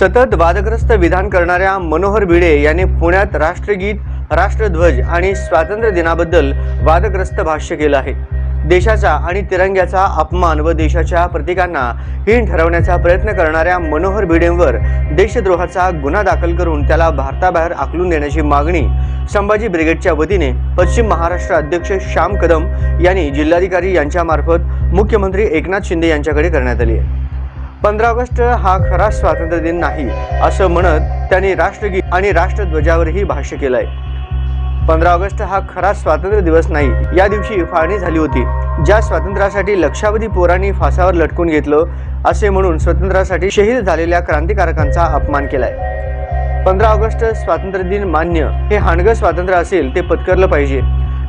सतत वादग्रस्त विधान करणाऱ्या मनोहर भिडे यांनी पुण्यात राष्ट्रगीत राष्ट्रध्वज आणि स्वातंत्र्य दिनाबद्दल वादग्रस्त भाष्य केलं आहे. देशाचा आणि तिरंग्याचा अपमान व देशाच्या प्रतीकांना हीन ठरवण्याचा प्रयत्न करणाऱ्या मनोहर भिडेंवर देशद्रोहाचा गुन्हा दाखल करून त्याला भारताबाहेर आकलून देण्याची मागणी संभाजी ब्रिगेडच्या वतीने पश्चिम महाराष्ट्र अध्यक्ष श्याम कदम यांनी जिल्हाधिकारी यांच्यामार्फत मुख्यमंत्री एकनाथ शिंदे यांच्याकडे करण्यात आली आहे. पंधरा ऑगस्ट हा खरा स्वातंत्र्य दिन नाही असं म्हणत त्यांनी राष्ट्रगीत आणि राष्ट्रध्वजावरही भाष्य केलंय. पंधरा ऑगस्ट हा खरा स्वातंत्र्य दिवस नाही या दिवशी फाळणी झाली होती. ज्या स्वातंत्र्यासाठी लक्षावधी पोरांनी फासावर लटकून घेतलं असे म्हणून स्वातंत्र्यासाठी शहीद झालेल्या क्रांतिकारकांचा अपमान केलाय. पंधरा ऑगस्ट स्वातंत्र्य दिन मान्य हे हाणगं स्वातंत्र्य असेल ते पत्करलं पाहिजे.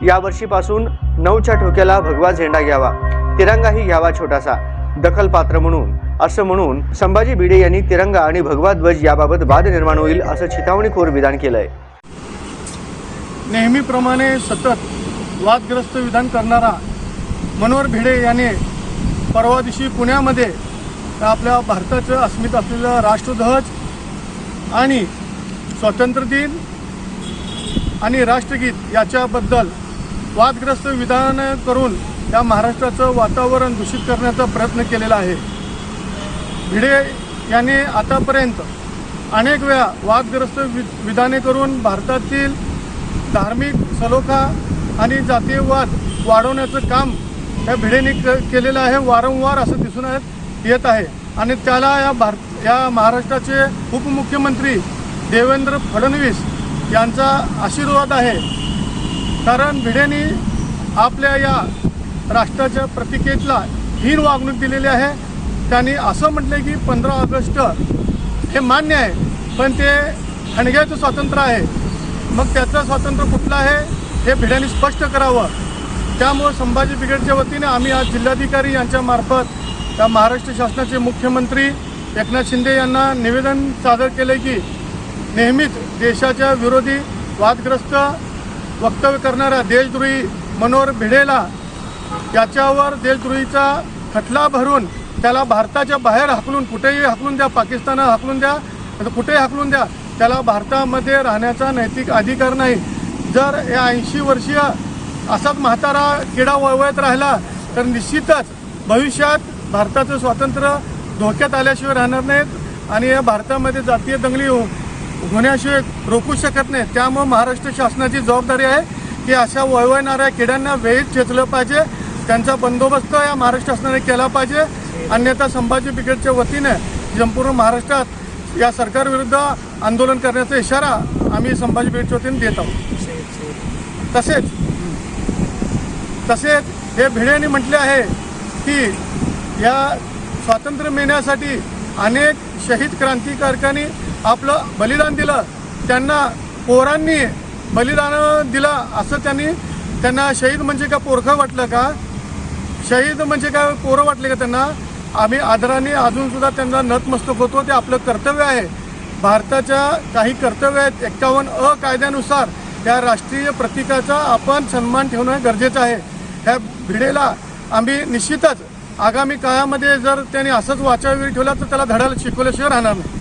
यावर्षीपासून नऊच्या ठोक्याला भगवा झेंडा घ्यावा तिरंगाही घ्यावा छोटासा दखलपात्र म्हणून. असं म्हणून संभाजी भिडे यांनी तिरंगा आणि भगवा ध्वज याबाबत वाद निर्माण होईल असं चितावणीखोर विधान केलंय. नेहमीप्रमाणे सतत वादग्रस्त विधान करणारा मनोहर भिडे याने परवा दिवशी पुण्यामध्ये आपल्या भारताचं अस्मित असलेलं राष्ट्रध्वज आणि स्वातंत्र्य दिन आणि राष्ट्रगीत याच्याबद्दल वादग्रस्त विधान करून या महाराष्ट्राचं वातावरण दूषित करण्याचा प्रयत्न केलेला आहे. भिडे यांनी आतापर्यंत अनेक वेळा वादग्रस्त वि विधाने करून भारतातील धार्मिक सलोखा आणि जातीयवाद वाढवण्याचं काम या भिडेने क केलेलं आहे. वारंवार असं दिसून येत- येत आहे. आणि त्याला या भारत या महाराष्ट्राचे उपमुख्यमंत्री देवेंद्र फडणवीस यांचा आशीर्वाद आहे. कारण भिडेंनी आपल्या या राष्ट्राच्या प्रतिकेतला हीन वागणूक दिलेली आहे. त्यांनी असं म्हटलं की पंधरा ऑगस्ट हे मान्य आहे पण ते हणग्याचं स्वातंत्र्य आहे. मग त्याचं स्वातंत्र्य कुठलं आहे हे भिड्यांनी स्पष्ट करावं. त्यामुळं संभाजी ब्रिगेडच्या वतीने आम्ही आज जिल्हाधिकारी यांच्यामार्फत त्या महाराष्ट्र शासनाचे मुख्यमंत्री एकनाथ शिंदे यांना निवेदन सादर केले की नेहमीच देशाच्या विरोधी वादग्रस्त वक्तव्य करणाऱ्या देशद्रोही मनोहर भिडेला याच्यावर देशद्रोहीचा खटला भरून त्याला भारताच्या बाहेर हाकलून कुठेही हाकलून द्या पाकिस्तानात हाकलून द्या आता कुठेही हाकलून द्या त्याला भारतामध्ये राहण्याचा नैतिक अधिकार नाही. जर या ऐंशी वर्षीय असाच म्हातारा किडा वळवळत राहिला तर निश्चितच भविष्यात भारताचं स्वातंत्र्य धोक्यात आल्याशिवाय राहणार नाहीत आणि या भारतामध्ये जातीय दंगली हो- होण्याशिवाय रोखू शकत नाही त्यामुळे महाराष्ट्र शासनाची जबाबदारी आहे की अशा वळवळणाऱ्या किड्यांना वेळीच चेतलं पाहिजे. त्यांचा बंदोबस्त या महाराष्ट्र शासनाने केला पाहिजे. अन्यथा संभाजी ब्रिगेडच्या वतीने संपूर्ण महाराष्ट्रात या सरकारविरुद्ध आंदोलन करण्याचा इशारा आम्ही संभाजी ब्रिगेडच्या वतीने देत आहोत. तसेच तसेच हे भिडेंनी म्हटले आहे की या स्वातंत्र्य मिळण्यासाठी अनेक शहीद क्रांतिकारकांनी आपलं बलिदान दिलं. त्यांना पोरांनी बलिदान दिलं असं त्यांनी त्यांना शहीद म्हणजे का पोरखं वाटलं का? शहीद म्हणजे काय पोरं वाटले का त्यांना? आम्ही आदराने अजूनसुद्धा त्यांना नतमस्तक होतो. ते आपलं कर्तव्य आहे. भारताच्या काही कर्तव्य आहेत. एक्कावन्न अ कायद्यानुसार त्या राष्ट्रीय प्रतीकाचा आपण सन्मान ठेवणं गरजेचं आहे. ह्या भिडेला आम्ही निश्चितच आगामी काळामध्ये जर त्यांनी असंच वाचावेळी ठेवला तर त्याला धडायला शिकवल्याशिवाय राहणार नाही.